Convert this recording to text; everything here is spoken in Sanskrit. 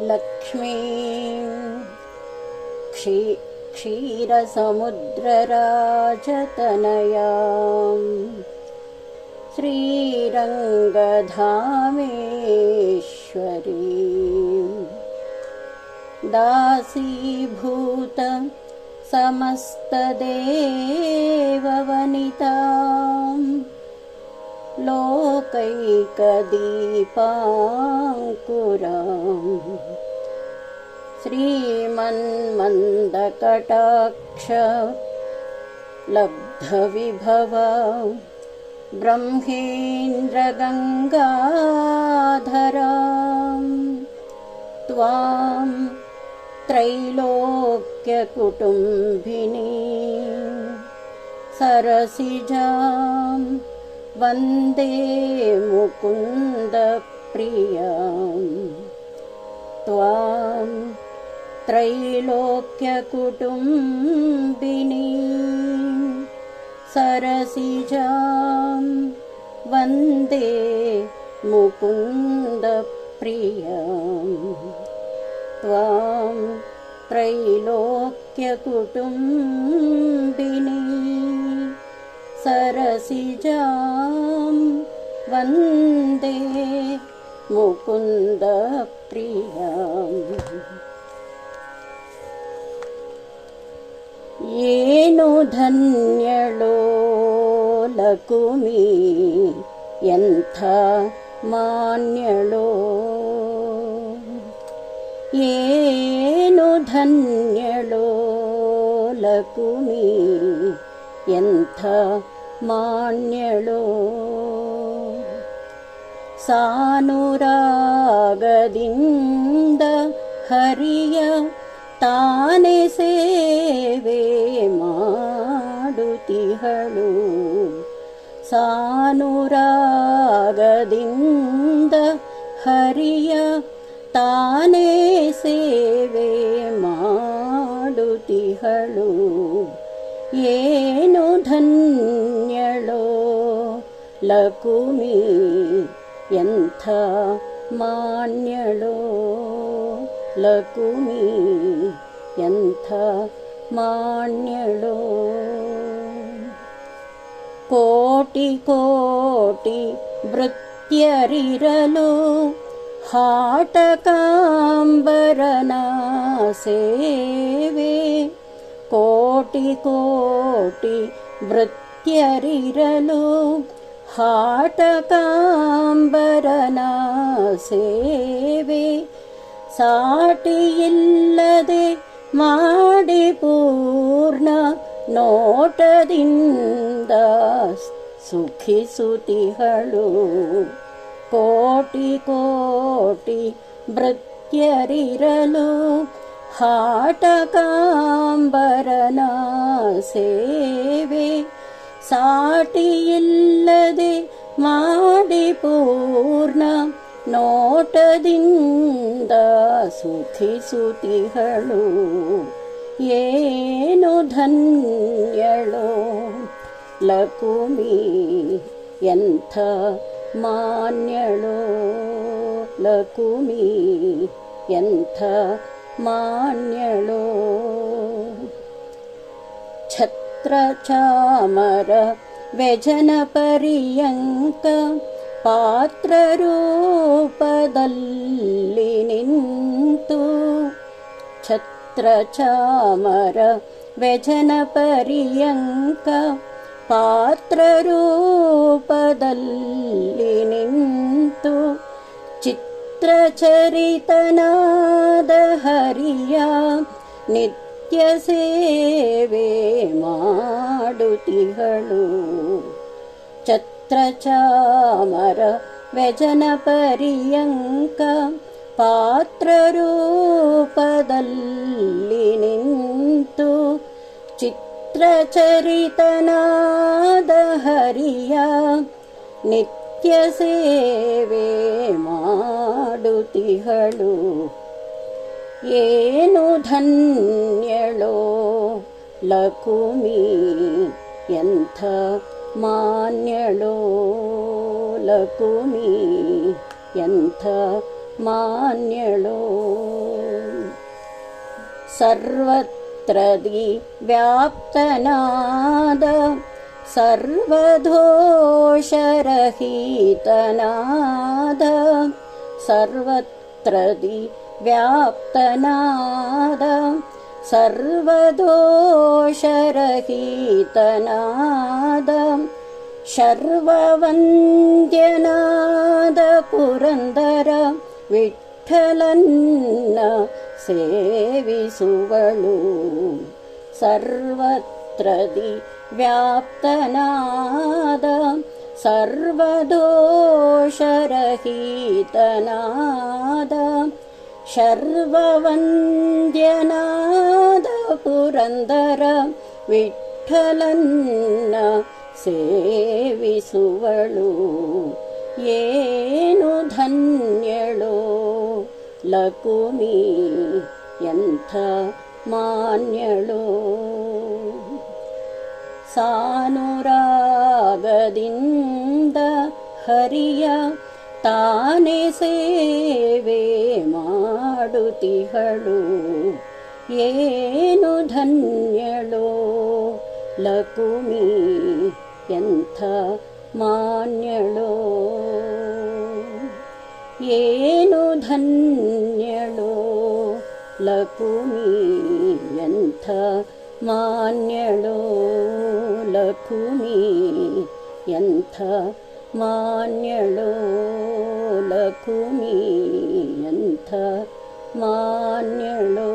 लक्ष्मी। क्षी क्षीरसमुद्रराजतनया श्रीरङ्गधामेश्वरी। दासीभूत समस्तदेववनिता लोकैकदीपाङ्कुरा श्रीमन्मन्दकटाक्ष लब्धविभव ब्रह्मेन्द्रगङ्गाधरा त्वां त्रैलोक्यकुटुम्बिनी सरसिजां वन्दे मुकुन्दप्रियाम् त्वां त्रैलोक्यकुटुम्बिनी सरसिजां वन्दे मुकुन्दप्रियाम् त्वां त्रैलोक्यकुटुम्बिनी सरसिजां वन्दे मुकुन्दप्रिया येनो धन्यलो लकुमि यन्थ मान्यलो। येनो धन्यलो लकुमी ಎಂಥ ಮಾನ್ಯಳೋ? ಸಾನುರಾಗದಿಂದ ಹರಿಯ ತಾನೆ ಸೇವೆ ಮಾಡುತ್ತಿಹಳು. ಸಾನುರಾಗದಿಂದ ಹರಿಯ ತಾನೇ ಸೇವೆ ಮಾಡುತ್ತಿಹಳು. ಏನು ಧನ್ಯಳೋ ಲಕುಮಿ ಎಂಥ ಮಾನ್ಯಳೋ ಲಕುಮಿ ಎಂಥ ಮಾನ್ಯಳೋ ಕೋಟಿ ಕೋಟಿ ವೃತ್ಯರಿರಲು ಹಾಟಕಾಂಬರನ ಸೇವೆ ಕೋಟಿ ಕೋಟಿ ವೃತ್ಯರಿರಲು ಹಾಟಕಾಂಬರನ ಸೇವೆ ಸಾಟಿಯಿಲ್ಲದೆ ಮಾಡಿ ಪೂರ್ಣ ನೋಟದಿಂದ ಸುಖಿಸುತಿಹಳು ಕೋಟಿ ಕೋಟಿ ಭೃತ್ಯರಿರಲು ಹಾಟಕಾಂಬರನ ಸೇವೆ ಸಾಟಿಯಿಲ್ಲದೆ ಮಾಡಿ ಪೂರ್ಣ ನೋಟದಿಂದ ಸುಖಿಸುತಿಹಳು ಏನು ಧನ್ಯಳೋ ಲಕುಮಿ ಎಂಥ ಮಾನ್ಯಳೋ ಲಕುಮಿ ಎಂಥ मान्यलो। छत्रचामर व्यजनपर्यङ्क पात्ररूपदल्लि निन्तु। छत्रचामर व्यजनपर्यङ्क पात्ररूपदल्लि ಚಿತ್ರಚರಿತನಾದ ಹರಿಯ ನಿತ್ಯ ಸೇವೆ ಮಾಡುತ್ತಿಹಳು ಛತ್ರಚಾಮರ ವ್ಯಜನ ಪರ್ಯಂಕ ಪಾತ್ರರೂಪದಲ್ಲಿ ನಿಂತು ಚಿತ್ರಚರಿತನಾದ ಹರಿಯ ನಿತ್ಯ त्यसेवे माडुतिहळु येनु धन्यलो लकुमी यन्थ मान्यलोलकुमि यन्थ मान्यलो सर्वत्र ವ್ಯಾಪ್ತನಾದ सर्वदोषरहितनाद सर्वत्र व्याप्तनाद सर्वदोषरहितनाद शर्ववन्द्यनाद पुरन्दर विठ्ठलन्न सेविसुवळु सर्वत्र व्याप्तनाद सर्वदोषरहितनाद शर्ववन्द्यनाद पुरन्दर विठ्ठलन्न ಸೇವಿಸುವಳು ಏನು ಧನ್ಯಳೋ ಲಕುಮಿ ಎಂಥ ಮಾನ್ಯಳೋ ಸಾನುರಾಗದಿಂದ ಹರಿಯ ತಾನೇ ಸೇವೆ ಮಾಡುತ್ತಿಹಳು. ಏನು ಧನ್ಯಳೋ ಲಕುಮಿ ಎಂಥ ಮಾನ್ಯಳೋ. ಏನು ಧನ್ಯಳೋ ಲಕುಮಿ ಎಂಥ ಮಾನ್ಯಳೋ. ಲಕುಮಿ ಎಂಥ ಮಾನ್ಯಳೋ ಲಕುಮಿ ಎಂಥ ಮಾನ್ಯಳೋ